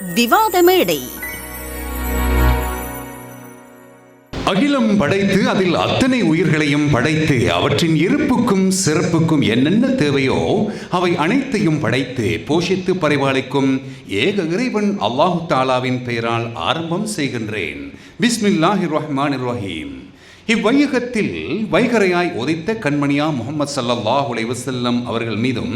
விவாத மேடை அகிலம் படைத்து அதில் அத்தனை உயிர்களையும் படைத்து அவற்றின் இருப்புக்கும் சிறப்புக்கும் என்னென்ன தேவையோ அவை அனைத்தையும் படைத்து போஷித்து பரிபாலிக்கும் ஏக இறைவன் அல்லாஹு தாலாவின் பெயரால் ஆரம்பம் செய்கின்றேன். பிஸ்மில்லாஹி ரஹ்மான் ரஹீம். இவ்வையகத்தில் வைகரையாய் உதைத்த கண்மணியா முகமது சல்லாஹ் உலைவசல்லம் அவர்கள் மீதும்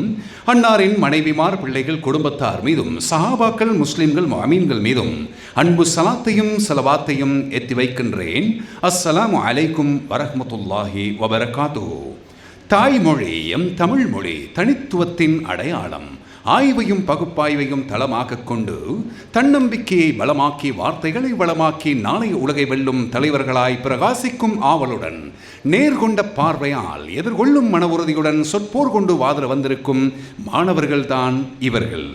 அன்னாரின் மனைவிமார் பிள்ளைகள் குடும்பத்தார் மீதும் சஹாபாக்கள் முஸ்லிம்கள் அமீன்கள் மீதும் அன்பு சலாத்தையும் சலவாத்தையும் எத்தி வைக்கின்றேன். அஸ்ஸலாம் அலைக்கும் வரஹமத்துல்லாஹி வபரகாத்து தாய்மொழி எம் தமிழ் மொழி தனித்துவத்தின் அடையாளம். ஆய்வையும் பகுப்பாய்வையும் தளமாக கொண்டு தன்னம்பிக்கையை பலமாக்கி வார்த்தைகளை வளமாக்கி நாளைய உலகை வெல்லும் தலைவர்களாய் பிரகாசிக்கும் ஆவலுடன் நேர்கொண்ட பார்வையால் எதிர்கொள்ளும் மன உறுதியுடன் சொற்போர் கொண்டு வாதிட வந்திருக்கும் மாணவர்கள்தான் இவர்கள்.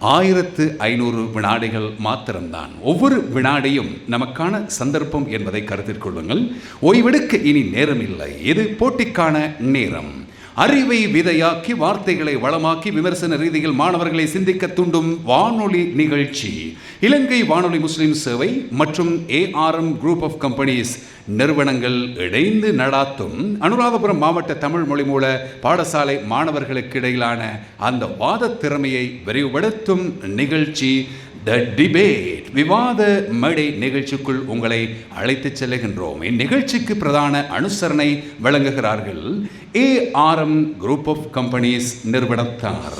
ஆயிரத்து ஐநூறு வினாடிகள் மாத்திரம்தான். ஒவ்வொரு வினாடியும் நமக்கான சந்தர்ப்பம் என்பதை கருத்தில் கொள்ளுங்கள். ஓய்வெடுக்க இனி நேரம் இல்லை இது போட்டிக்கான நேரம். அறிவை விதையாக்கி வார்த்தைகளை வளமாக்கி விமர்சன ரீதியில் மாணவர்களை சிந்திக்க தூண்டும் வானொலி நிகழ்ச்சி. இலங்கை வானொலி முஸ்லிம் சேவை மற்றும் ஏஆர்எம் குரூப் ஆஃப் கம்பெனிஸ் நிறுவனங்கள் இணைந்து நடாத்தும் அனுராதபுரம் மாவட்ட தமிழ் மொழி மூல பாடசாலை மாணவர்களுக்கு இடையிலான அந்த வாத திறமையை விரிவுபடுத்தும் நிகழ்ச்சி த டிபேட் விவாத மேடை நிகழ்ச்சிக்குள் உங்களை அழைத்துச் செல்கின்றோம் இந்நிகழ்ச்சிக்கு பிரதான அனுசரணை வழங்குகிறார்கள் ஏஆர்எம் குரூப் ஆஃப் கம்பெனிஸ் நிறுவனத்தார்.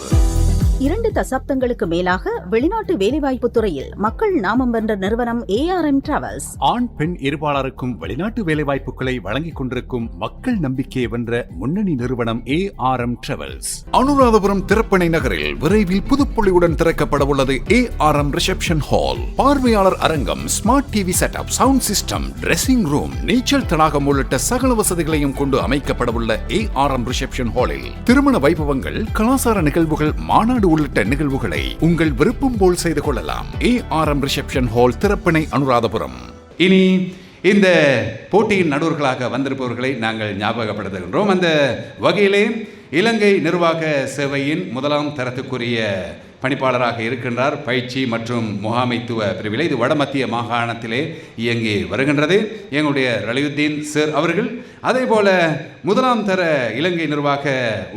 இரண்டு தசாப்தங்களுக்கு மேலாக வெளிநாட்டு வேலைவாய்ப்பு துறையில் மக்கள் நாமம் வென்ற நிறுவனம் ஏஆர்எம் டிராவல்ஸ் ஆண் பெண் இருபாளருக்கும் வெளிநாட்டு வேலைவாய்ப்புகளை வழங்கிக் கொண்டிருக்கும் மக்கள் நம்பிக்கையை வென்ற முன்னணி நிறுவனம் A R M travels Anuradhapura Thirappane நகரில் விரைவில் புதுப்பொலிவுடன் திறக்கப்பட உள்ளது A R M reception hall பார்வையாளர் அரங்கம் smart TV setup sound system dressing room நீச்சல் தடாகம் உள்ளிட்ட சகல வசதிகளையும் கொண்டு அமைக்கப்பட உள்ள ஏ ஆர் எம் ரிசப்ஷன் ஹாலில் திருமண வைபவங்கள் கலாசார நிகழ்வுகள் மாநாடு உள்ளிட்ட நிகழ்வுகளை உங்கள் விருப்பம் போல் செய்து கொள்ளலாம். A R M reception hall Thirappane Anuradhapura. இனி இந்த போட்டியின் நடுவர்களாக வந்திருப்பவர்களை நாங்கள் ஞாபகப்படுத்துகின்றோம். அந்த வகையிலே இலங்கை நிர்வாக சேவையின் முதலாம் தரத்துக்குரிய பணிப்பாளராக இருக்கின்றார். பயிற்சி மற்றும் முகாமைத்துவ பிரிவிலே இது வடமத்திய மாகாணத்திலே இயங்கி வருகின்றது. எங்களுடைய ரலியுத்தீன் சார் அவர்கள் அதே போல முதலாம் தர இலங்கை நிர்வாக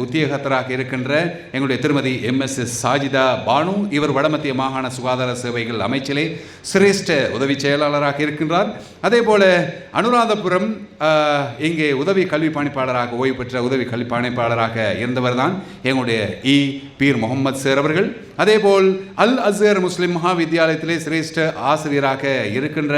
உத்தியோகத்தராக இருக்கின்ற எங்களுடைய திருமதி M S S Sajitha Banu இவர் வடமத்திய மாகாண சுகாதார சேவைகள் அமைச்சிலே சிரேஷ்ட உதவி செயலாளராக இருக்கின்றார். அதே போல அனுராதபுரம் இங்கே உதவி கல்வி பணிப்பாளராக ஓய்வு பெற்ற உதவி கல்வி பணிப்பாளராக இருந்தவர் தான் எங்களுடைய இ. பீர் முகமது சேர் அவர்கள். அதேபோல் அல் அசர் முஸ்லிம் மகா வித்தியாலயத்திலே சிரேஷ்ட ஆசிரியராக இருக்கின்ற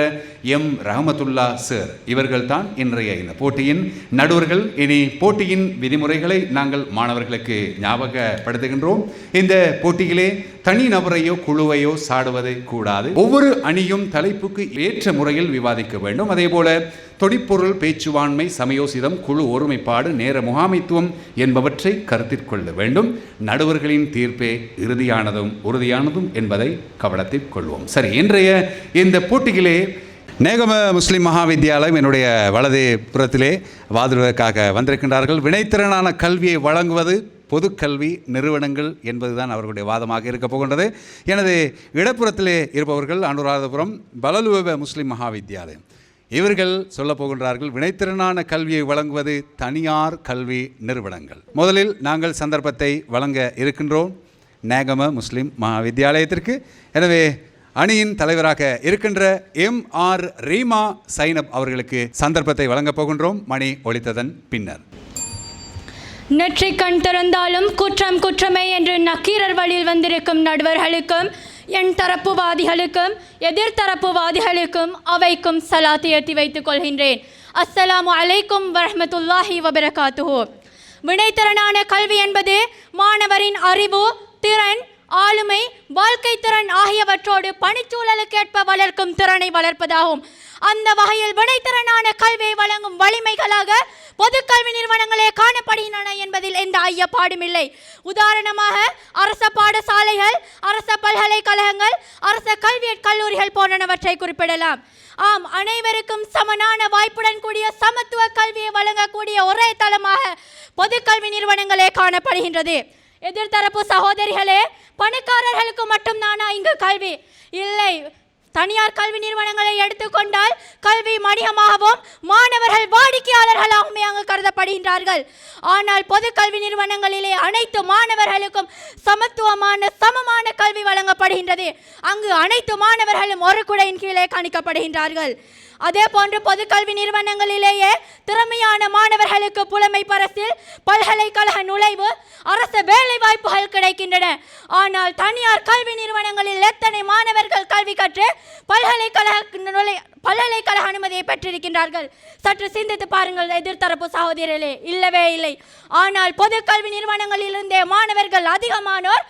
எம் ரஹமத்துல்லா சார். இவர்கள் தான் இன்றைய இந்த போட்டியின் நடுவர்கள். இனி போட்டியின் விதிமுறைகளை நாங்கள் மாணவர்களுக்கு ஞாபகப்படுத்துகின்றோம். இந்த போட்டியிலே தனி நபரையோ குழுவையோ சாடுவது கூடாது. ஒவ்வொரு அணியும் தலைப்புக்கு ஏற்ற முறையில் விவாதிக்க வேண்டும். அதே போல தொடிப்பொருள் பேச்சுவாண்மை சமயோசிதம் குழு ஒருமைப்பாடு நேர முகாமைத்துவம் என்பவற்றை கருத்தில் கொள்ள வேண்டும். நடுவர்களின் தீர்ப்பே இறுதியானதும் உறுதியானதும் என்பதை கவனத்தில் கொள்வோம். சரி இன்றைய இந்த போட்டியிலே நேகம முஸ்லிம் மகா வித்தியாலயம் என்னுடைய வலது புறத்திலே வாதிடுவதற்காக வந்திருக்கின்றார்கள். வினைத்திறனான கல்வியை வழங்குவது பொதுக்கல்வி நிறுவனங்கள் என்பதுதான் அவர்களுடைய வாதமாக இருக்க போகின்றது. எனது இடப்புறத்திலே இருப்பவர்கள் அனுராதபுரம் பலலுவ முஸ்லிம் மகாவித்யாலயம் இவர்கள் சொல்ல போகின்றார்கள் வினைத்திறனான கல்வியை வழங்குவது தனியார் கல்வி நிறுவனங்கள். முதலில் நாங்கள் சந்தர்ப்பத்தை வழங்க இருக்கின்றோம் நேகம முஸ்லிம் மகா வித்தியாலயத்திற்கு எனவே அணியின் தலைவராக இருக்கின்ற எம். ஆர். ரீமா சைனப் அவர்களுக்கு சந்தர்ப்பத்தை வழங்கப் போகின்றோம் மணி ஒழித்ததன் பின்னர். நெற்றி கண் திறந்தாலும் குற்றம் குற்றமே என்று நக்கீரர் வழியில் வந்திருக்கும் நடுவர்களுக்கும் என் தரப்புவாதிகளுக்கும் எதிர்த்தரப்புவாதிகளுக்கும் அவைக்கும் சலாத்தி ஏற்றி வைத்துக் கொள்கின்றேன். அஸ்ஸலாமு அலைக்கும் வரமத்துல்லாஹி வபரகாத்துஹோ. வினைத்திறனான கல்வி என்பது மாணவரின் அறிவு திறன் ஆளுமை வாழ்க்கை திறன் ஆகியவற்றோடு பணிச்சூழலுக்கேற்ப வளர்க்கும் திறனை வளர்ப்பதாகும். அந்த வகையில் வினைத்திறனான கல்வியை வழங்கும் வலிமைகளாக பொதுக்கல்வி நிறுவனங்களே காணப்படுகின்றன என்பதில் எந்த ஐயப்பாடும் இல்லை. உதாரணமாக அரச பாடசாலைகள் அரச பல்கலைக்கழகங்கள் அரச கல்வி கல்லூரிகள் போன்றனவற்றை குறிப்பிடலாம். ஆம் அனைவருக்கும் சமனான வாய்ப்புடன் கூடிய சமத்துவ கல்வியை வழங்கக்கூடிய ஒரே தளமாக பொதுக்கல்வி நிறுவனங்களே காணப்படுகின்றது. எதிர்த்தரப்பு சகோதரிகளே பணக்காரர்களுக்கு மட்டும்தானா இங்கு கல்வி? இல்லை. தனியார் கல்வி நிறுவனங்களை எடுத்துக்கொண்டால் கல்வி மணியமாகவும் மாணவர்கள் வாடிக்கையாளர்களாகவுமே அங்கு கருதப்படுகின்றார்கள். ஆனால் பொது கல்வி நிறுவனங்களிலே அனைத்து மாணவர்களுக்கும் சமத்துவமான சமமான கல்வி வழங்கப்படுகின்றது. அங்கு அனைத்து மாணவர்களும் ஒரு குடையின் கீழே கணிக்கப்படுகின்றார்கள். அதே போன்று பொதுக்கல்வி நிறுவனங்களிலேயே திறமையான மாணவர்களுக்கு புலமை பரசில் பல்கலைக்கழக நுழைவு அரசு வேலை வாய்ப்புகள் கிடைக்கின்றன. ஆனால் தனியார் கல்வி நிறுவனங்களில் எத்தனை மாணவர்கள் கல்வி கற்று பல்கலைக்கழக நுழை பல்கலைக்கழக அனுமதியை பெற்றிருக்கின்றார்கள்? சற்று சிந்தித்து பாருங்கள் எதிர்த்தரப்பு சகோதரர்களே. இல்லவே இல்லை. ஆனால் பொது கல்வி நிறுவனங்களிலிருந்தே மாணவர்கள் அதிகமானோர்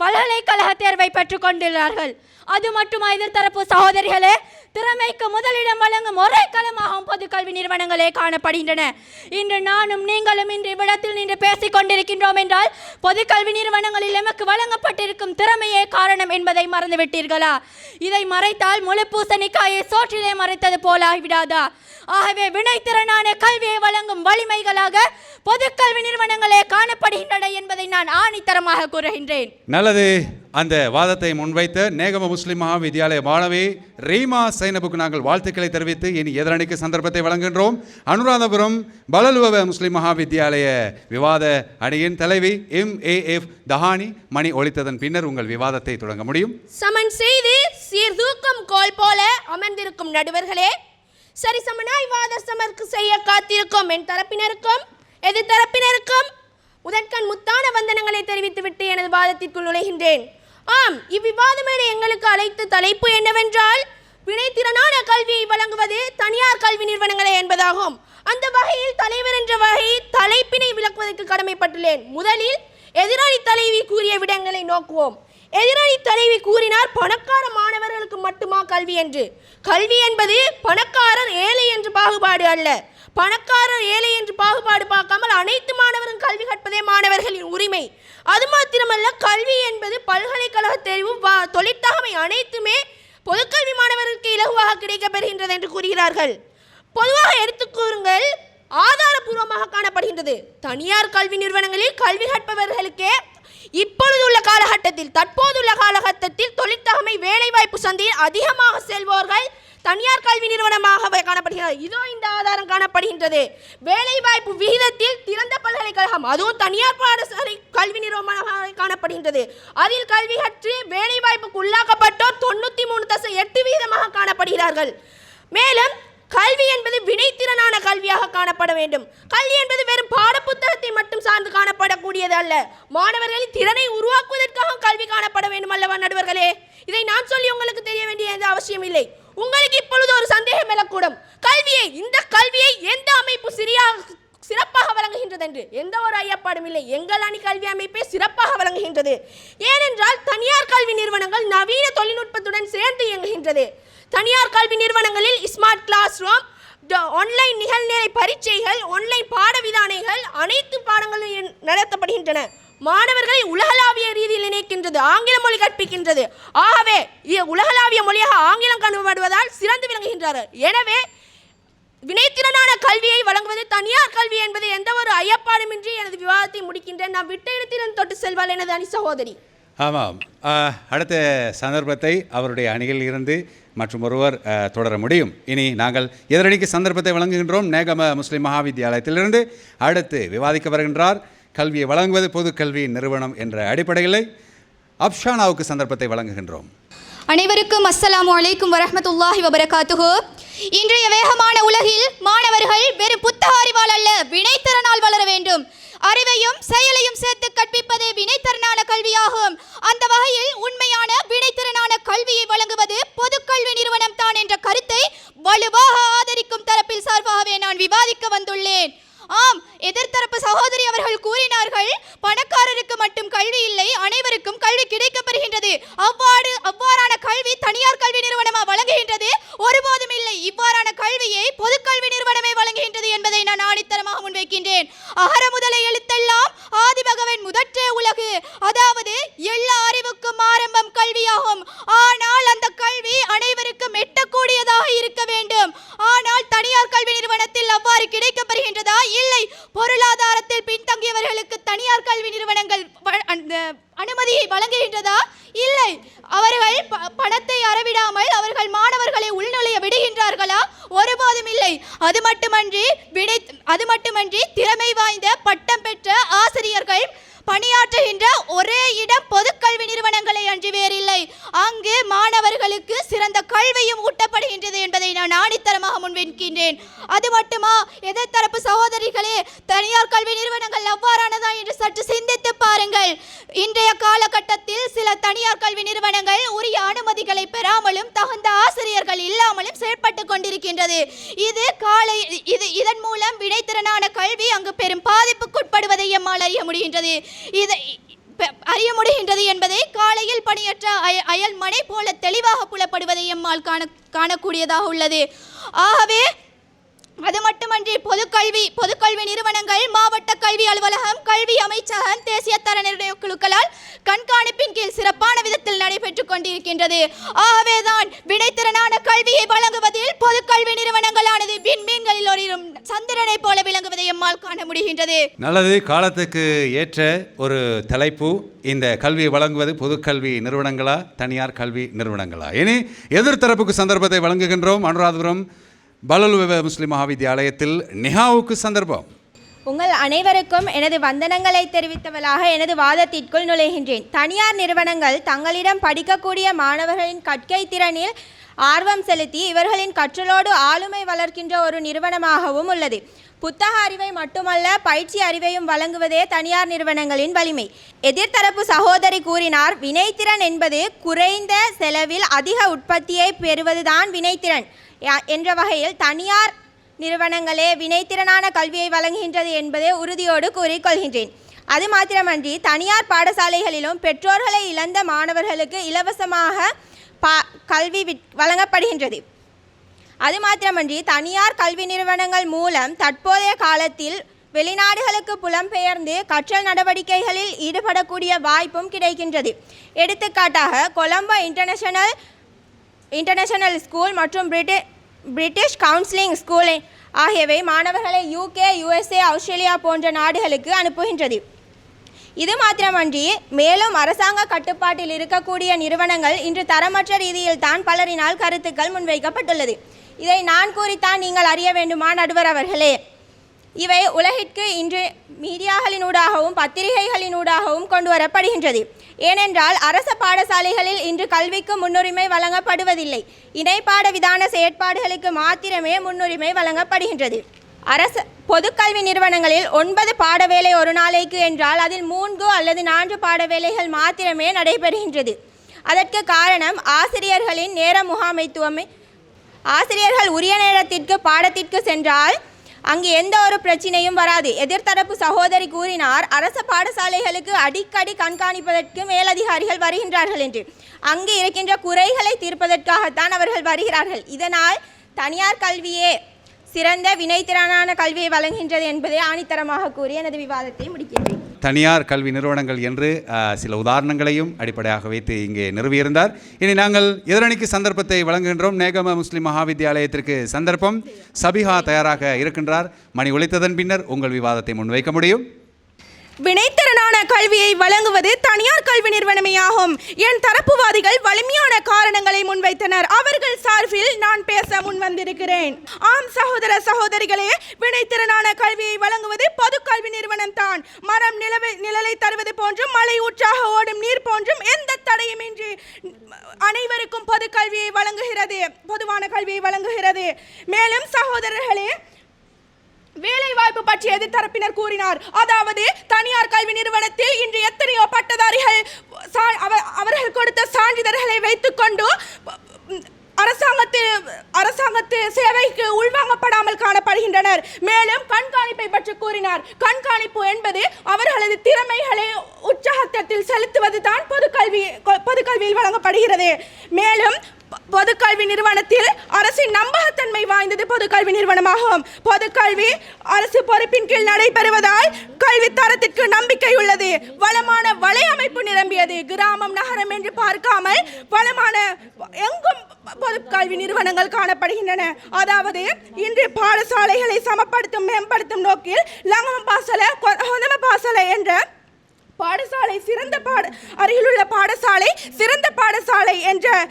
பல்கலைக்கழக தேர்வை பெற்றுக் கொண்டுள்ளார்கள் அது மட்டுமா எதிர்த்தரப்பு சகோதரிகளே? திறமைக்கு முதலிடம் வழங்கும் ஒரே களமாகவும் பொது கல்வி நிறுவனங்களே காணப்படுகின்றன. இன்று நானும் நீங்களும் இன்று இவ்விடத்தில் நின்று பேசிக் கொண்டிருக்கின்றோம் என்றால் பொது கல்வி நிறுவனங்களில் எமக்கு வழங்கப்பட்டிருக்கும் திறமையே காரணம் என்பதை மறந்துவிட்டீர்களா? இதை மறைத்தால் முழு பூசணிக்காயை சோற்றிலே மறைத்தது போலாகிவிடாதா? ஆகவே வினைத்திறனான கல்வியை வழங்கும் வலிமைகளாக பொது கல்வி நிறுவனங்களே காணப்படுகின்றன என்பதை நான் ஆணித்தரமாக கூறுகின்றேன். நல்லது. அந்த வாதத்தை முன்வைத்த நேகம முஸ்லிம் மகா வித்யாலய மாணவி ரீமா சைனபுக்கு நாங்கள் வாழ்த்துக்களை தெரிவித்து இனி எதிரணிக்கு சந்தர்ப்பத்தை வழங்குகின்றோம். அனுராதபுரம் பலலுவ முஸ்லிம் மகா வித்யாலய விவாத அணியின் தலைவி எம் ஏ எஃப் தஹானி மணி ஒழித்ததன் பின்னர் உங்கள் விவாதத்தை தொடங்க முடியும். சமன் செய்து சீர்தூக்கம் கோல் போல அமர்ந்திருக்கும் நடுவர்களே சரி சமனாய் வாத சமர்க்கு செய்ய காத்திருக்கும். என் தரப்பினருக்கும் எதிர் தரப்பினருக்கும்? முதற்கண் முத்தான வந்தனங்களை தெரிவித்துவிட்டு எனது வாதத்திற்குள் நுழைகின்றேன். ஆம் இவ்விவாதமேடை எங்களுக்கு அழைத்த தலைப்பு என்னவென்றால் வினைத்திறனான கல்வியை வழங்குவது தனியார் கல்வி நிறுவனங்களே என்பதாகும். அந்த வகையில் தலைவர் என்ற வகையில் தலைப்பினை விளக்குவதற்கு கடமைப்பட்டுள்ளேன். முதலில் எதிராளி தலைவி கூறிய விடங்களை நோக்குவோம். எதிரணி தலைவி கூறினார் பணக்கார மாணவர்களுக்கு மட்டுமா கல்வி என்று? கல்வி என்பது பணக்காரர் ஏழை என்று பாகுபாடு அல்ல. பணக்காரர் ஏழை என்று பாகுபாடு பார்க்காமல் அனைத்து மாணவரும் கல்வி கற்பதே மாணவர்களின் உரிமை. அது மாத்திரமல்ல கல்வி என்பது பல்கலைக்கழக தேர்வு தொழிற்தகமை அனைத்துமே பொதுக்கல்வி மாணவர்களுக்கு இலகுவாக கிடைக்கப்பெறுகின்றது என்று கூறுகிறார்கள். பொதுவாக எடுத்துக்கூறுங்கள் ஆதாரபூர்வமாக காணப்படுகின்றது. தனியார் கல்வி நிறுவனங்களில் கல்வி கற்பவர்களுக்கே இப்பொழுது உள்ள காலகட்டத்தில் தற்போதுள்ள காலகட்டத்தில் தொழிற்தகமை வேலைவாய்ப்பு சந்தையில் அதிகமாக செல்வோர்கள் தனியார் கல்வி நிறுவனமாக காணப்படுகிறது இதோ இந்த ஆதாரம் காணப்படுகின்றது. வேலைவாய்ப்பு விகிதத்தில் திறந்த பல்கலைக்கழகம் அதுவும் தனியார் பாடசாலை கல்வி நிறுவனமாக காணப்படுகின்றது. அதில் கல்வி கற்று வேலைவாய்ப்புக்கு உள்ளாக்கப்பட்டோர் தொண்ணூற்றி மூணு தசை எட்டு வீதமாக காணப்படுகிறார்கள். மேலும் கல்வி என்பது வினைத்திறனான கல்வியாக காணப்பட வேண்டும். கல்வி என்பது வெறும் பாடப்புத்தகத்தை மட்டும் சார்ந்து காணப்படக்கூடியது அல்ல. மாணவர்களின் திறனை உருவாக்குவதற்காக கல்வி காணப்பட வேண்டும் அல்லவா நடுவர்களே? இதை நான் சொல்லி உங்களுக்கு தெரிய வேண்டிய எந்த அவசியம் இல்லை. உங்களுக்கு இப்பொழுது ஒரு சந்தேகம் எழக்கூடும். கல்வியை இந்த கல்வியை எந்த அமைப்பு சரியாக சிறப்பாக வழங்குகின்றது என்று எந்த ஒரு ஐயப்பாடும் இல்லை. எங்கள் அணி கல்வி அமைப்பே சிறப்பாக வழங்குகின்றது. ஏனென்றால் தனியார் கல்வி நிறுவனங்கள் நவீன தொழில்நுட்பத்துடன் சேர்ந்து இயங்குகின்றது. தனியார் கல்வி நிறுவனங்களில் ஸ்மார்ட் கிளாஸ் ரூம் ஆன்லைன் நிகழ்நிலை பரீட்சைகள் ஆன்லைன் பாடவிதானைகள் அனைத்து பாடங்களும் நடத்தப்படுகின்றன. மாணவர்களை உலகளாவிய ரீதியில் இணைக்கின்றது ஆங்கில மொழி கற்பிக்கின்றது. ஆகவே இ- உலகளாவிய மொழியாக ஆங்கிலம் கண்டுபடுவதால் சிறந்து விளங்குகின்றார்கள். எனவே வினைத்திறனான கல்வியை வழங்குவது தனியார் கல்வி என்பது எந்த ஒரு ஐயப்பாடுமின்றி எனது விவாதத்தை முடிக்கின்றேன். நான் விட்ட இடத்திலிருந்து தொட்டு செல்வாள் எனது அணி சகோதரி. ஆமாம். அடுத்த சந்தர்ப்பத்தை அவருடைய அணியில் இருந்து மற்றும் ஒருவர் தொடர முடியும். இனி நாங்கள் எதிரணிக்கு சந்தர்ப்பத்தை வழங்குகின்றோம். நேகம முஸ்லிம் மகாவித்யாலயத்திலிருந்து அடுத்து விவாதிக்க வருகின்றார். கல்வியை வழங்குவது பொது கல்வி நிறுவனம் என்ற அடிப்படையில் அப்ஷானாவுக்கு சந்தர்ப்பத்தை வழங்குகின்றோம். அனைவருக்கும் அஸ்ஸலாமு அலைக்கும் வரஹ்மத்துல்லாஹி வபரகாத்துஹு. இன்றைய வேகமான உலகில் மாணவர்கள் வெறும் புத்தக அறிவால் அல்ல வினைத்திறனால் வளர வேண்டும். அறிவையும் செயலையும் சேர்த்து கற்பிப்பதே வினைத்திறனான கல்வியாகும். அந்த வகையில் உண்மையான வினைத்திறனான கல்வியை வழங்குவது பொது கல்வி நிறுவனம் தான் என்ற கருத்தை வலுவாக ஆதரிக்கும் தரப்பில் சார்பாகவே நான் விவாதிக்க வந்துள்ளேன். ஆம் எதிர்த்தரப்பு சகோதரி அவர்கள் கூறினார்கள் பணக்காரருக்கு மட்டும் கல்வி இல்லை அனைவருக்கும் கல்வி கிடைக்கப்பெறுகின்றது அவ்வாறு அவ்வாறான கல்வி தனியார் கல்வி நிறுவனமா வழங்குகின்றது? ஒருபோதும் இல்லை. இவ்வாறான கல்வியை பொதுக்கல்வி நிறுவனமே வழங்குகின்றது என்பதை நான் ஆணித்தரமாக முன்வைக்கின்றேன். அகர முதலை எழுத்தெல்லாம் ஆதிபகவன் முதற்றே உலகு. அதாவது எல்லா அறிவுக்கும் ஆரம்பம் கல்வியாகும் ஆனால் அந்த கல்வி அனைவருக்கும் எட்டக்கூடியதாக இருக்க வேண்டும் ஆனால் தனியார் கல்வி நிறுவனத்தில் அவ்வாறு கிடைக்கப்பெறுகின்றதா இல்லை பொருளாதாரத்தில் பின்தங்கியவர்களுக்கு தனியார் கல்வி நிறுவனங்கள் வ- அந்த அனுமதியை வழங்குகின்றதா இல்லை அவர்கள் ப- பணத்தை அறவிடாமல் அவர்கள் மாணவர்களை உள்நுழைய விடுகின்றார்களா ஒருபோதும் இல்லை அது மட்டுமன்றி விடை அது மட்டுமன்றி திறமை வாய்ந்த பட்டம் பெற்ற ஆசிரியர்கள் பணியாற்றுகின்ற ஒரே இடம் பொதுக்கல்வி நிறுவனங்களை அன்றி வேறில்லை அங்கு மாணவர்களுக்கு சிறந்த கல்வியும் ஊட்டப்படுகின்றது என்பதை நான் ஆணித்தரமாக முன்வைக்கின்றேன் அது மட்டுமா எதிர்த்தரப்பு சகோதரிகளே தனியார் கல்வி நிறுவனங்கள் அவ்வாறானதா என்று சற்று சிந்தித்து பாருங்கள் இன்றைய காலகட்டத்தில் சில தனியார் கல்வி நிறுவனங்கள் உரிய இல்லாமலும் தகுந்த ஆசிரியர்கள் இல்லாமலும் செயல்பட்டு கொண்டிருக்கின்றது. இது காலை இது இதன் மூலம் வினைத்திறனான கல்வி அங்கு பெரும் பாதிப்புக்குட்படுவதை எம்மால் அறிய முடிகின்றது. இதை அறிய முடிகின்றது என்பதை காலையில் பணியற்ற அயல் மனை போல தெளிவாக புலப்படுவதை எம்மால் காண காணக்கூடியதாக உள்ளது. ஆகவே அது மட்டுமன்றி பொதுக்கல்வி பொதுக்கல்வி நிறுவனங்கள் மாவட்ட கல்வி அலுவலகம் கல்வி அமைச்சகம் தேசிய தர நிர்ணய குழுக்களால் கண்காணிப்பின் கீழ் சிறப்பான விதத்தில் நடைபெற்று கொண்டிருக்கின்றது. ஆகவேதான் விடைத்திறனான கல்வியை வழங்குவதில் பொதுக்கல்வி நிறுவனங்களானது விண்மீன்களில் ஒரு சந்திரனை போல விளங்குவதை எம்மால் காண முடிகின்றது. நல்லது காலத்துக்கு ஏற்ற ஒரு தலைப்பு. இந்த கல்வியை வழங்குவது பொதுக்கல்வி நிறுவனங்களா தனியார் கல்வி நிறுவனங்களா? இனி எதிர்த்தரப்புக்கு சந்தர்ப்பத்தை வழங்குகின்றோம். அனுராதபுரம் பலலுவ முஸ்லிம் மகாவித்யாலயத்தில் நிஹாவுக்கு சந்தர்ப்பம். உங்கள் அனைவருக்கும் எனது வந்தனங்களை தெரிவித்தவளாக எனது வாதத்திற்குள் நுழைகின்றேன். தனியார் நிறுவனங்கள் தங்களிடம் படிக்கக்கூடிய மாணவர்களின் கற்கை திறனில் ஆர்வம் செலுத்தி இவர்களின் கற்றலோடு ஆளுமை வளர்க்கின்ற ஒரு நிறுவனமாகவும் உள்ளது. புத்தக அறிவை மட்டுமல்ல பயிற்சி அறிவையும் வழங்குவதே தனியார் நிறுவனங்களின் வலிமை. எதிர்த்தரப்பு சகோதரி கூறினார் வினைத்திறன் என்பது குறைந்த செலவில் அதிக உற்பத்தியை பெறுவதுதான் வினைத்திறன். என்ற வகையில் தனியார் நிறுவனங்களே வினைத்திறனான கல்வியை வழங்குகின்றது என்பதை உறுதியோடு கூறிக்கொள்கின்றேன். அது மாத்திரமன்றி தனியார் பாடசாலைகளிலும் பெற்றோர்களை இழந்த மாணவர்களுக்கு இலவசமாக பா கல்வி விட்- வழங்கப்படுகின்றது. அது மாத்திரமன்றி தனியார் கல்வி நிறுவனங்கள் மூலம் தற்போதைய காலத்தில் வெளிநாடுகளுக்கு புலம்பெயர்ந்து கற்றல் நடவடிக்கைகளில் ஈடுபடக்கூடிய வாய்ப்பும் கிடைக்கின்றது. எடுத்துக்காட்டாக கொலம்போ இன்டர்நேஷனல் இன்டர்நேஷனல் ஸ்கூல் மற்றும் பிரிட்டி பிரிட்டிஷ் கவுன்சிலிங் ஸ்கூல் ஆகியவை மாணவர்களை யூகே யுஎஸ்ஏ ஆஸ்திரேலியா போன்ற நாடுகளுக்கு அனுப்புகின்றது. இது மாத்திரமன்றி மேலும் அரசாங்க கட்டுப்பாட்டில் இருக்கக்கூடிய நிறுவனங்கள் இன்று தரமற்ற ரீதியில் தான் பலரினால் கருத்துக்கள் முன்வைக்கப்பட்டுள்ளது. இதை நான் கூறித்தான் நீங்கள் அறிய வேண்டுமா நடுவர் அவர்களே? இவை உலகிற்கு இன்று மீடியாக்களினூடாகவும் பத்திரிகைகளினூடாகவும் கொண்டு வரப்படுகின்றது. ஏனென்றால் அரச பாடசாலைகளில் இன்று கல்விக்கு முன்னுரிமை வழங்கப்படுவதில்லை. இணைப்பாட விதான செயற்பாடுகளுக்கு மாத்திரமே முன்னுரிமை வழங்கப்படுகின்றது. அரசு பொதுக்கல்வி நிறுவனங்களில் ஒன்பது பாடவேளை ஒரு நாளைக்கு என்றால் அதில் மூன்று அல்லது நான்கு பாடவேளைகள் மாத்திரமே நடைபெறுகின்றது. அதற்கு காரணம் ஆசிரியர்களின் நேர முகாமைத்துவமே ஆசிரியர்கள் உரிய நேரத்திற்கு பாடத்திற்கு சென்றால் அங்கு எந்த ஒரு பிரச்சனையும் வராது. எதிர்த்தரப்பு சகோதரி கூறினார் அரச பாடசாலைகளுக்கு அடிக்கடி கண்காணிப்பதற்கு மேலதிகாரிகள் வருகின்றார்கள் என்று. அங்கு இருக்கின்ற குறைகளை தீர்ப்பதற்காகத்தான் அவர்கள் வருகிறார்கள். இதனால் தனியார் கல்வியே சிறந்த வினைத்திறனான கல்வியை வழங்குகின்றது என்பதை ஆணித்தரமாக கூறி எனது விவாதத்தை முடிக்கின்றேன். தனியார் கல்வி நிறுவனங்கள் என்று சில உதாரணங்களையும் அடிப்படையாக வைத்து இங்கே நிறுவியிருந்தார். இனி நாங்கள் எதிரணிக்கு சந்தர்ப்பத்தை வழங்குகின்றோம். நேகம முஸ்லிம் மகாவித்யாலயத்திற்கு சந்தர்ப்பம். சபிஹா தயாராக இருக்கின்றார். மணி ஒழித்ததன் பின்னர் உங்கள் விவாதத்தை முன்வைக்க முடியும். வினைத்திறனான கல்வியை வழங்குவது தனியார் கல்வி நிறுவனமே ஆகும். என் தரப்புவாதிகள் வலிமையான காரணங்களை முன்வைத்தனர். அவர்கள் சார்பில் வந்திருக்கிறேன். ஆம் சகோதர சகோதரிகளே வினைத்திறனான கல்வியை வழங்குவது பொதுக்கல்வி கல்வி நிறுவனம் தான். மரம் நிலவை நிழலை தருவது போன்றும் மழை ஊற்றாக ஓடும் நீர் போன்றும் எந்த தடையுமின்றி அனைவருக்கும் பொது கல்வியை வழங்குகிறது பொதுவான கல்வியை வழங்குகிறது. மேலும் சகோதரர்களே வேலை வாய்ப்பு பற்றி எதிர்த்தரப்பினர் கூறினார். அதாவது தனியார் கல்வி நிறுவனத்தில் இன்று எத்தனையோ பட்டதாரிகள் அவர்கள் கொடுத்த சான்றிதழ்களை வைத்துக்கொண்டு அரசாங்கத்து அரசாங்கத்து சேவைக்கு உள்வாங்கப்படாமல் காணப்படுகின்றனர். மேலும் கண்காணிப்பை பற்றி கூறினார். கண்காணிப்பு என்பது அவர்களது திறமைகளை உற்சாகத்தில் செலுத்துவது தான் பொதுக்கல்வி கொ- பொதுக்கல்வியில் வழங்கப்படுகிறது. மேலும் பொதுக்கல்வி நிறுவனத்தில் அரசின் நம்பகத்தன்மை வாய்ந்தது பொதுக்கல்வி நிறுவனமாகும். பொதுக்கல்வி அரசு பொறுப்பின் கீழ் நடைபெறுவதால் கல்வி தரத்திற்கு நம்பிக்கை உள்ளது. வளமான வலையமைப்பு நிரம்பியது. கிராமம் நகரம் என்று பார்க்காமல் வளமான எங்கும் பொதுக்கல்வி நிறுவனங்கள் காணப்படுகின்றன. அதாவது இன்று பாடசாலைகளை சமப்படுத்தும் மேம்படுத்தும் நோக்கில் லங்கம பாசல பாசல என்ற பாடசாலை சிறந்த பாட அருகிலுள்ள பாடசாலை சிறந்த பாடசாலை என்ற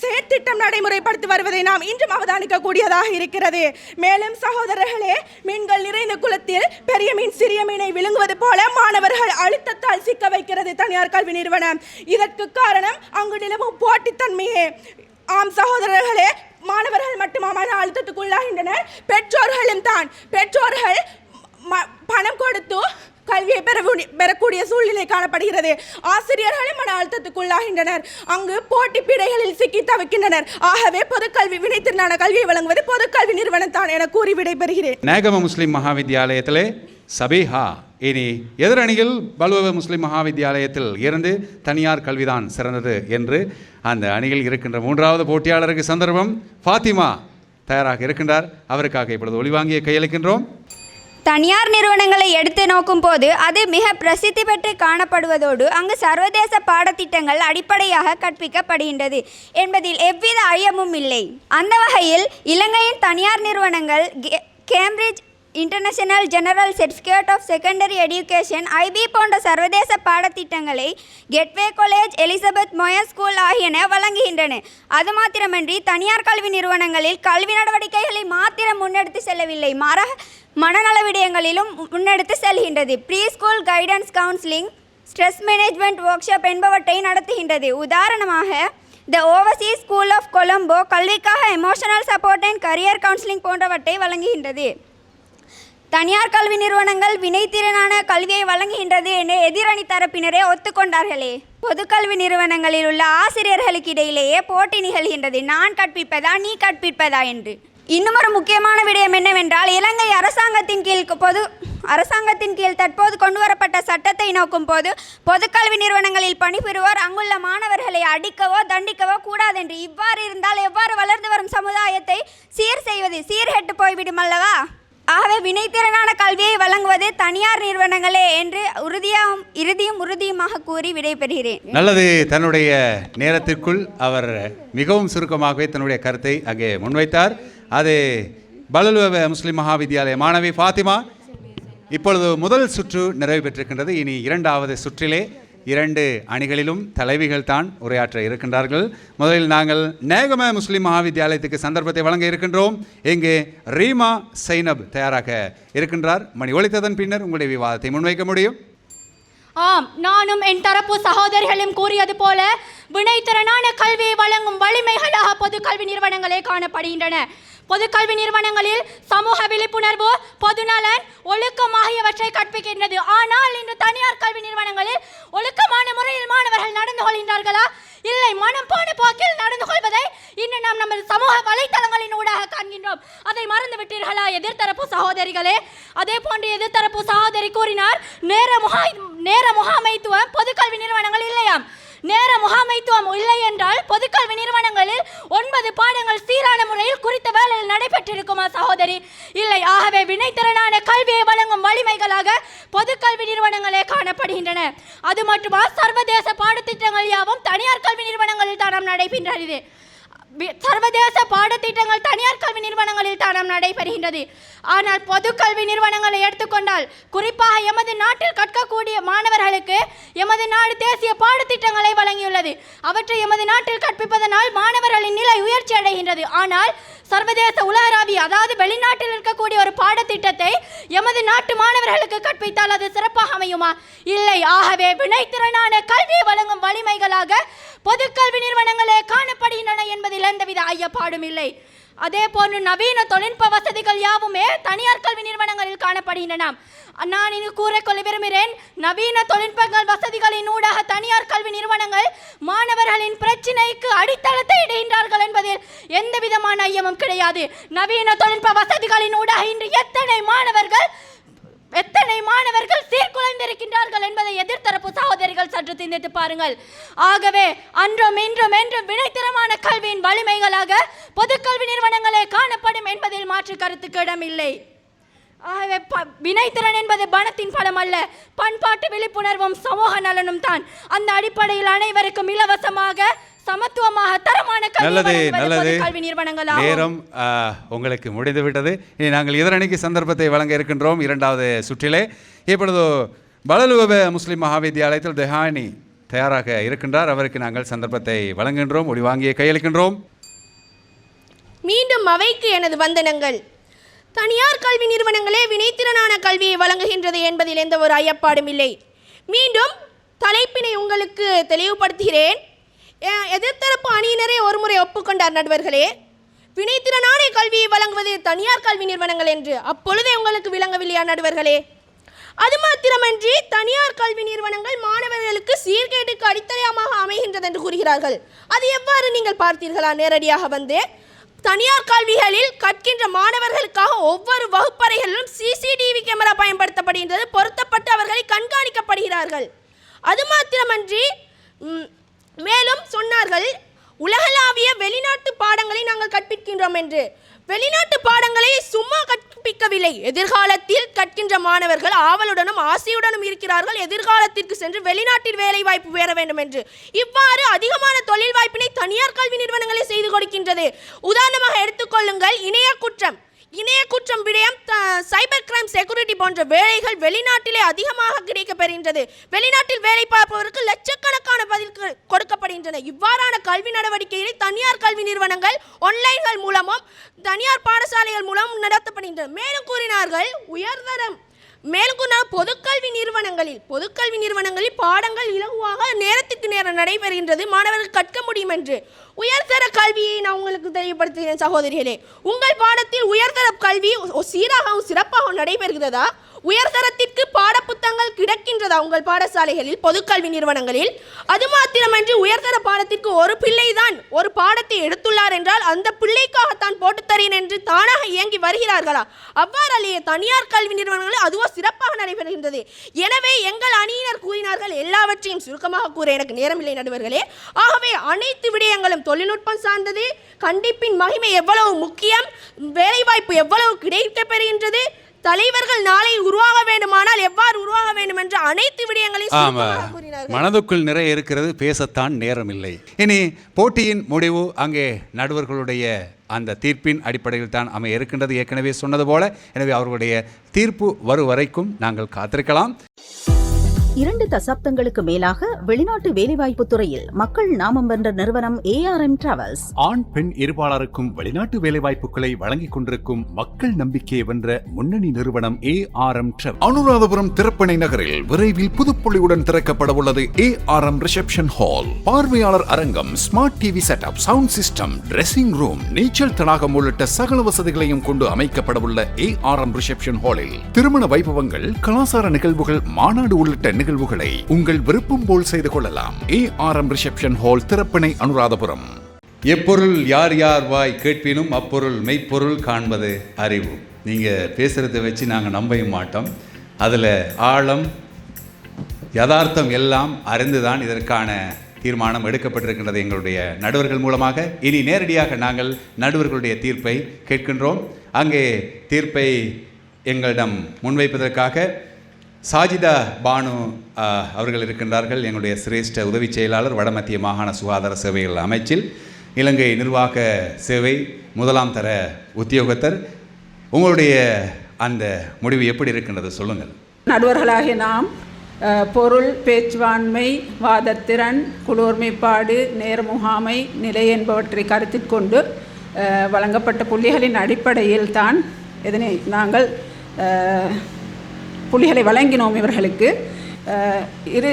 செயற்திட்டம் நடைமுறைப்படுத்தி வருவதை நாம் இன்றும் அவதானிக்க கூடியதாக இருக்கிறது. மேலும் சகோதரர்களே மீன்கள் நிறைந்த குளத்தில் பெரிய மீன் சிறிய மீனை விழுங்குவது போல மாணவர்கள் அழுத்தத்தால் சிக்க வைக்கிறது தனியார் கல்வி நிறுவனம். இதற்கு காரணம் அங்கு நிலவும் போட்டித்தன்மையே. ஆம் சகோதரர்களே மாணவர்கள் மட்டுமா மன அழுத்தத்துக்குள்ளாகின்றனர் பெற்றோர்களும் தான். பெற்றோர்கள் ம- பணம் கொடுத்து கல்வியை பெற பெறக்கூடிய சூழ்நிலை காணப்படுகிறது. ஆசிரியர்களும் மன அழுத்தத்துக்குள்ளாகின்றனர். அங்கு போட்டி பிடைகளில் சிக்கி தவிக்கின்றனர். ஆகவே பொதுக்கல்வி வினைத்திறனான கல்வியை வழங்குவது பொதுக்கல்வி நிறுவனம் தான் என கூறி விடைபெறுகிறேன். நேகம முஸ்லிம் மகாவித்யாலயத்திலே சபீஹா இனி எதிரணியில் பலுவ முஸ்லிம் மகாவித்யாலயத்தில் இருந்து தனியார் கல்விதான் சிறந்தது என்று அந்த அணியில் இருக்கின்ற மூன்றாவது போட்டியாளருக்கு சந்தர்ப்பம். ஃபாத்திமா தயாராக இருக்கின்றார். அவருக்காக இப்பொழுது ஒளிவாங்கிய கையளிக்கின்றோம். தனியார் நிறுவனங்களை எடுத்து நோக்கும் போது அது மிக பிரசித்தி பெற்று காணப்படுவதோடு அங்கு சர்வதேச பாடத்திட்டங்கள் அடிப்படையாக கற்பிக்கப்படுகின்றது என்பதில் எவ்வித ஐயமும் இல்லை. அந்த வகையில் இலங்கையின் தனியார் நிறுவனங்கள் K- Cambridge international general certificate of secondary education IB போன்ற சர்வதேச பாடத்திட்டங்களை Gateway college Elizabeth Moir school ஆகியன வழங்குகின்றன. அது மாத்திரமன்றி தனியார் கல்வி நிறுவனங்களில் கல்வி நடவடிக்கைகளை மாத்திரம் முன்னெடுத்து செல்லவில்லை. மாறாக மனநல விடயங்களிலும் முன்னெடுத்து செல்கின்றது. Pre school guidance counselling stress management workshop என்பவற்றை நடத்துகின்றது. உதாரணமாக the overseas school of Colombo கல்விக்காக emotional support and career counselling போன்றவற்றை வழங்குகின்றது. தனியார் கல்வி நிறுவனங்கள் வினைத்திறனான கல்வியை வழங்குகின்றது என எதிரணி தரப்பினரே ஒத்துக்கொண்டார்களே. பொதுக்கல்வி நிறுவனங்களில் உள்ள ஆசிரியர்களுக்கு இடையிலேயே போட்டி நிகழ்கின்றது. நான் கற்பிப்பதா நீ கற்பிப்பதா என்று. இன்னுமொரு முக்கியமான விடயம் என்னவென்றால் இலங்கை அரசாங்கத்தின் கீழ் பொது அரசாங்கத்தின் கீழ் தற்போது கொண்டு வரப்பட்ட சட்டத்தை நோக்கும் போது பொதுக்கல்வி நிறுவனங்களில் பணிபுரிவோர் அங்குள்ள மாணவர்களை அடிக்கவோ தண்டிக்கவோ கூடாதென்று. இவ்வாறு இருந்தால் எவ்வாறு வளர்ந்து வரும் சமுதாயத்தை சீர் செய்வது? சீர்கெட்டு போய்விடும் அல்லவா? ஆகவே வினைத்திறனான கல்வியை வழங்குவது தனியார் நிறுவனங்களே என்று உறுதியாகவும் இறுதியும் உறுதியுமாக கூறி விடைபெறுகிறேன். நல்லது தன்னுடைய நேரத்திற்குள் அவர் மிகவும் சுருக்கமாகவே தன்னுடைய கருத்தை அங்கே முன்வைத்தார். அது பலலுவ முஸ்லிம் மகாவித்யாலய மாணவி ஃபாத்திமா. இப்பொழுது முதல் சுற்று நிறைவு பெற்றிருக்கின்றது. இனி இரண்டாவது சுற்றிலே இரண்டு அணிகளிலும் தலைவிகள் தான் உரையாற்ற இருக்கின்றார்கள். முதலில் நாங்கள் நேகம முஸ்லிம் மகாவித்தியாலயத்துக்கு சந்தர்ப்பத்தை வழங்க இருக்கின்றோம். இங்கே ரீமா சைனப் தயாராக இருக்கின்றார். மணி ஒழித்ததன் பின்னர் உங்களுடைய விவாதத்தை முன்வைக்க முடியும். ஆம் நானும் என் தரப்பு சகோதரிகளும் கூறியது போல வினைத்திறனான கல்வியை வழங்கும் வலிமைகளாக பொது கல்வி நிறுவனங்களே காணப்படுகின்றன. பொது கல்வி நிறுவனங்களில் சமூக விழிப்புணர்வு பொதுநலன் ஒழுக்கம் ஆகியவற்றை கற்பிக்கின்றது. ஆனால் இன்று தனியார் கல்வி நிறுவனங்களில் ஒழுக்கமான முறையில் மாணவர்கள் நடந்து கொள்கின்றார்களா? இல்லை மனம் போன போக்கில் நடந்து கொள்வதை இன்று நாம் நமது சமூக வலைத்தளங்களின் ஊடாக காண்கின்றோம். அதை மறந்து விட்டீர்களா எதிர்த்தரப்பு சகோதரிகளே? அதே போன்று எதிர்த்தரப்பு சகோதரி கூறினார் நேர முகா நேர முகாமைத்துவம் பொதுக்கல்வி நிறுவனங்கள் இல்லையாம். நேர முகாமைத்துவம் இல்லை என்றால் பொதுக்கல்வி நிறுவனங்களில் ஒன்பது பாடங்கள் சீரான முறையில் குறித்த வேலையில் நடைபெற்றிருக்குமா சகோதரி? இல்லை. ஆகவே வினைத்திறனான கல்வியை வழங்கும் வலிமைகளாக பொதுக்கல்வி நிறுவனங்களே காணப்படுகின்றன. அது மட்டுமா? சர்வதேச பாடத்திட்டங்கள் யாவும் தனியார் கல்வி நிறுவனங்களில் தான் நடைபெறுகிறது சர்வதேச பாடத்திட்டங்கள் தனியார் கல்வி நிறுவனங்களில் தான் நடைபெறுகின்றது. ஆனால் பொது கல்வி நிறுவனங்களை எடுத்துக்கொண்டால் குறிப்பாக எமது நாட்டில் கற்கக்கூடிய மாணவர்களுக்கு எமது நாடு தேசிய பாடத்திட்டங்களை வழங்கியுள்ளது. அவற்றை எமது நாட்டில் கற்பிப்பதனால் மாணவர்களின் நிலை உயர்ச்சி அடைகின்றது. ஆனால் சர்வதேச உலகளாவிய அதாவது வெளிநாட்டில் இருக்கக்கூடிய ஒரு பாடத்திட்டத்தை எமது நாட்டு மாணவர்களுக்கு கற்பித்தால் அது சிறப்பாக அமையுமா? இல்லை. ஆகவே வினைத்திறனான கல்வியை வழங்கும் வலிமைகளாக பொதுக்கல்வி நிறுவனங்களே காணப்படுகின்றன என்பதில் எந்தவித ஐயப்பாடும் இல்லை. அதே போன்று நவீன தொழில்நுட்ப வசதிகள் யாவுமே தனியார் கல்வி நிறுவனங்களில் காணப்படுகின்றன. நான் இங்கு கூறிக்கொள்ள விரும்புகிறேன் நவீன தொழில்நுட்பங்கள் வசதிகளின் ஊடாக தனியார் கல்வி நிறுவனங்கள் மாணவர்களின் பிரச்சினைக்கு அடித்தளத்தை இடுகின்றார்கள் என்பதில் எந்த விதமான ஐயமும் கிடையாது. நவீன தொழில்நுட்ப வசதிகளின் ஊடாக இன்று எத்தனை மாணவர்கள் எத்தனை மாணவர்கள் சீர்குலைந்திருக்கின்றார்கள் என்பதை எதிர்த்தரப்பு சகோதரிகள் சற்று சிந்தித்து பாருங்கள். ஆகவே அன்றும் இன்றும் என்றும் வினைத்திறமான கல்வியின் வலிமைகளாக பொதுக்கல்வி நிறுவனங்களே காணப்படும் என்பதில் மாற்று கருத்துக்கு இடமில்லை ஆகவே வினைத்திறன் என்பது பணத்தின் பலம் அல்ல பண்பாட்டு விழிப்புணர்வும் சமூக நலனும் தான். அந்த அடிப்படையில் அனைவருக்கும் இலவசமாக சமத்துவமாக தரமான கல்வி நல்லது நல்லது. பொதுக்கல்வி நிறுவனங்களாகும். நேரம் உங்களுக்கு முடிந்து விட்டது இனி நாங்கள் எதிரணிக்கு சந்தர்ப்பத்தை வழங்க இருக்கின்றோம். இரண்டாவது சுற்றிலே இப்பொழுது பலலுவ முஸ்லிம் மகாவித்தியாலயத்தில் தெஹானி தயாராக இருக்கின்றார். அவருக்கு நாங்கள் சந்தர்ப்பத்தை வழங்குகின்றோம் முடிவாங்கிய கையளிக்கின்றோம். மீண்டும் அவைக்கு எனது வந்தனங்கள். தனியார் கல்வி நிறுவனங்களே வினைத்திறனான கல்வியை வழங்குகின்றது என்பதில் எந்த ஒரு ஐயப்பாடும் இல்லை. மீண்டும் தலைப்பினை உங்களுக்கு தெளிவுபடுத்துகிறேன். எதிர்த்தரப்பு அணியினரே ஒருமுறை ஒப்புக்கொண்டார் நடுவர்களே வினைத்திறனான கல்வியை வழங்குவது தனியார் கல்வி நிறுவனங்கள் என்று அப்பொழுதே உங்களுக்கு விளங்கவில்லையா நடுவர்களே? அது மாத்திரமன்றி தனியார் கல்வி நிறுவனங்கள் மாணவர்களுக்கு சீர்கேட்டுக்கு அடித்தளமாக அமைகின்றது என்று கூறுகிறார்கள். அது எவ்வாறு நீங்கள் பார்த்தீர்களா? நேரடியாக வந்து தனியார் கல்விகளில் கற்கின்ற மாணவர்களுக்காக ஒவ்வொரு வகுப்பறைகளிலும் சிசிடிவி கேமரா பயன்படுத்தப்படுகின்றது. பொருத்தப்பட்டு அவர்களை கண்காணிக்கப்படுகிறார்கள். அது மாத்திரமன்றி மேலும் சொன்னார்கள் உலகளாவிய வெளிநாட்டு பாடங்களை நாங்கள் கற்பிக்கின்றோம் என்று. வெளிநாட்டு பாடங்களை சும்மா கற்பிக்கவில்லை. எதிர்காலத்தில் கற்கின்ற மாணவர்கள் ஆவலுடனும் ஆசையுடனும் இருக்கிறார்கள். எதிர்காலத்திற்கு சென்று வெளிநாட்டில் வேலை வாய்ப்பு பெற வேண்டும் என்று இவ்வாறு அதிகமான தொழில் வாய்ப்பினை தனியார் கல்வி நிறுவனங்களே செய்து கொடுக்கின்றது. உதாரணமாக எடுத்துக்கொள்ளுங்கள் இணைய குற்றம் இணைய குற்றம் விடயம் சைபர் கிரைம் செக்யூரிட்டி போன்ற வேலைகள் வெளிநாட்டிலே அதிகமாக கிடைக்கப்பெறுகின்றது. வெளிநாட்டில் வேலை பார்ப்பவருக்கு லட்சக்கணக்கான பதில் கொடுக்கப்படுகின்றன. இவ்வாறான கல்வி நடவடிக்கைகளை தனியார் கல்வி நிறுவனங்கள் ஒன்லைன்கள் மூலமும் தனியார் பாடசாலைகள் மூலமும் நடத்தப்படுகின்றன. மேலும் கூறினார்கள் உயர்தரம் மேலும் பொதுக்கல்வி நிறுவனங்களில் பொதுக்கல்வி நிறுவனங்களில் பாடங்கள் இலகுவாக நேரத்துக்கு நேரம் நடைபெறுகின்றது. மாணவர்கள் கற்க முடியும் என்று உயர்தர கல்வியை நான் உங்களுக்கு தெளிவுபடுத்துகிறேன் சகோதரிகளே. உங்கள் பாடத்தில் உயர்தர கல்வி சீராகவும் சிறப்பாகவும் நடைபெறுகிறதா? உயர்தரத்திற்கு பாடப்புத்தகங்கள் கிடைக்கின்றதா? உங்கள் பாடசாலைகளில் பொதுக்கல்வி நிறுவனங்களில்? அது மாத்திரமன்றி உயர்தர பாடத்திற்கு ஒரு பிள்ளை தான் ஒரு பாடத்தை எடுத்துள்ளார் என்றால் அந்த பிள்ளைக்காகத்தான் போட்டுத் தரேன் என்று தானாக இயங்கி வருகிறார்களா? அவ்வாறு அல்லையே தனியார் கல்வி நிறுவனங்களில் அதுவோ சிறப்பாக நடைபெறுகின்றது. எனவே எங்கள் அணியினர் கூறினார்கள் எல்லாவற்றையும் சுருக்கமாக கூற எனக்கு நேரமில்லை நடுவர்களே. ஆகவே அனைத்து விடயங்களும் தொழில்நுட்பம் சார்ந்தது. கண்டிப்பின் மகிமை எவ்வளவு முக்கியம் வேலைவாய்ப்பு எவ்வளவு கிடைக்கப் பெறுகின்றது தலைவர்கள் நாளை உருவாக வேண்டுமானால் எவ்வாறு உருவாக வேண்டும் என்ற அனைத்து விடயங்களையும் மனதுக்குள் நிறைய இருக்கிறது பேசத்தான் நேரம் இல்லை இனி போட்டியின் முடிவு அங்கே நடுவர்களுடைய அந்த தீர்ப்பின் அடிப்படையில் தான் அமைய இருக்கின்றது. ஏற்கனவே சொன்னது போல. எனவே அவர்களுடைய தீர்ப்பு வரும் வரைக்கும் நாங்கள் காத்திருக்கலாம். இரண்டு தசாப்தங்களுக்கு மேலாக வெளிநாட்டு வேலைவாய்ப்பு துறையில் மக்கள் நாமம் வென்ற நிறுவனம் ஏஆர்எம் டிராவல்ஸ் ஆண் பெண் இருபாளருக்கும் வெளிநாட்டு வேலைவாய்ப்புகளை வழங்கிக் கொண்டிருக்கும் மக்கள் நம்பிக்கையை வென்ற முன்னணி நிறுவனம் A R M Anuradhapura Thirappane நகரில் விரைவில் புதுப்பொலியுடன் திறக்கப்பட உள்ளது A R M reception hall பார்வையாளர் அரங்கம் smart TV setup sound system dressing room நீச்சல் தடாகம் உள்ளிட்ட சகல வசதிகளையும் கொண்டு அமைக்கப்பட உள்ள ஏ ஆர் எம் ரிசப்ஷன் ஹாலில் திருமண வைபவங்கள் கலாசார நிகழ்வுகள் மாநாடு உள்ளிட்ட நிகழ்வுகளை உங்கள் விருப்பம் போல் செய்து கொள்ளலாம். A R M reception hall Thirappane Anuradhapura. எப்பொருள் யார் யார் வாய் கேட்பினும் அப்பொருள் மெய்ப்பொருள் காண்பது அறிவு. நீங்கள் பேசுகிறத வச்சு நாங்கள் நம்பவும் மாட்டோம். அதில் ஆழம் யதார்த்தம் எல்லாம் அறிந்துதான் இதற்கான தீர்மானம் எடுக்கப்பட்டிருக்கின்றது எங்களுடைய நடுவர்கள் மூலமாக. இனி நேரடியாக நாங்கள் நடுவர்களுடைய தீர்ப்பை கேட்கின்றோம். அங்கே தீர்ப்பை எங்களிடம் முன்வைப்பதற்காக சாஜிதா பானு அவர்கள் இருக்கின்றார்கள். எங்களுடைய சிரேஷ்ட உதவி செயலாளர் வடமத்திய மாகாண சுகாதார சேவைகள் அமைச்சில் இலங்கை நிர்வாக சேவை முதலாம் தர உத்தியோகத்தர். உங்களுடைய அந்த முடிவு எப்படி இருக்கின்றது சொல்லுங்கள். நடுவர்களாகிய நாம் பொருள் பேச்சுவாண்மை வாதத்திறன் குழு நேர் முகாமை நிலை என்பவற்றை கருத்தில் கொண்டு வழங்கப்பட்ட புள்ளிகளின் அடிப்படையில் தான் இதனை நாங்கள் புள்ளிகளை வழங்கினோம் இவர்களுக்கு. இரு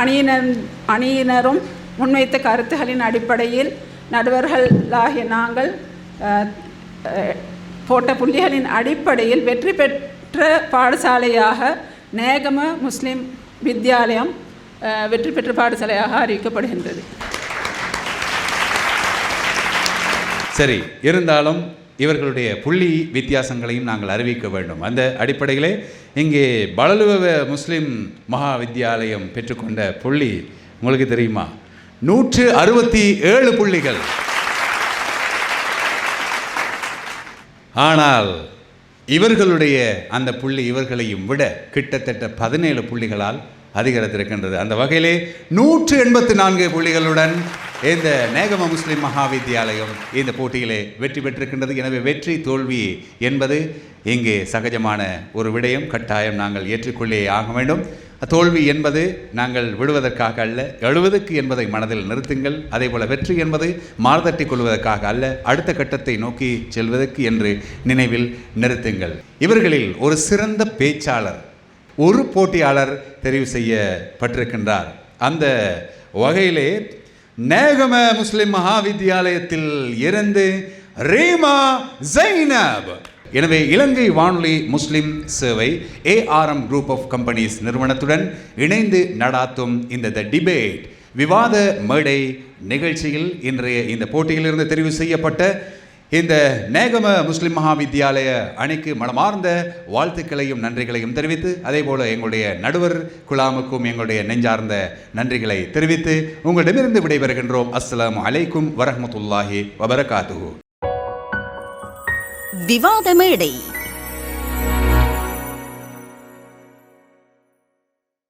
அணியினர் அணியினரும் முன்வைத்த கருத்துகளின் அடிப்படையில் நடுவர்களாகிய நாங்கள் போட்ட புள்ளிகளின் அடிப்படையில் வெற்றி பெற்ற பாடசாலையாக நேகம முஸ்லிம் வித்யாலயம் வெற்றி பெற்ற பாடசாலையாக அறிவிக்கப்படுகின்றது. சரி இருந்தாலும் இவர்களுடைய புள்ளி வித்தியாசங்களையும் நாங்கள் அறிவிக்க வேண்டும். அந்த அடிப்படையிலே இங்கே பலலுவ முஸ்லிம் மகா வித்தியாலயம் பெற்றுக்கொண்ட புள்ளி உங்களுக்கு தெரியுமா? நூற்று அறுபத்தி ஏழு புள்ளிகள். ஆனால் இவர்களுடைய அந்த புள்ளி இவர்களையும் விட கிட்டத்தட்ட பதினேழு புள்ளிகளால் அதிகரித்திருக்கின்றது. அந்த வகையிலே நூற்று எண்பத்து நான்கு புள்ளிகளுடன் இந்த நேகம முஸ்லிம் மகா வித்தியாலயம் இந்த போட்டியிலே வெற்றி பெற்றிருக்கின்றது. எனவே வெற்றி தோல்வி என்பது இங்கே சகஜமான ஒரு விடயம். கட்டாயம் நாங்கள் ஏற்றுக்கொள்ளே ஆக வேண்டும். தோல்வி என்பது நாங்கள் விடுவதற்காக அல்ல எழுவதற்கு என்பதை மனதில் நிறுத்துங்கள். அதேபோல வெற்றி என்பது மார்தட்டி கொள்வதற்காக அல்ல அடுத்த கட்டத்தை நோக்கி செல்வதற்கு என்று நினைவில் நிறுத்துங்கள். இவர்களில் ஒரு சிறந்த பேச்சாளர் ஒரு போட்டியாளர் தெரிவு செய்யப்பட்டிருக்கின்றார். அந்த வகையிலே நேகம முஸ்லிம் மகாவித்யாலயத்தில் இருந்து ரீமா ஜைனப். எனவே இலங்கை வானொலி முஸ்லிம் சேவை ஏஆர்எம் குரூப் ஆஃப் கம்பெனிஸ் நிறுவனத்துடன் இணைந்து நடாத்தும் இந்த த டிபேட் விவாத மேடை நிகழ்ச்சியில் இன்றைய இந்த போட்டியிலிருந்து தெரிவு செய்யப்பட்ட இந்த நேகம முஸ்லிம் மகாவித்தியாலய அணிக்கு மனமார்ந்த வாழ்த்துக்களையும் நன்றிகளையும் தெரிவித்து அதே போல எங்களுடைய நடுவர் குலாமுக்கும் எங்களுடைய நெஞ்சார்ந்த நன்றிகளை தெரிவித்து உங்களிடமிருந்து விடைபெறுகின்றோம். அஸ்லாம் அலைக்கும் வரஹ்மத்துல்லாஹி வபரகாத்து விவாதமேடை.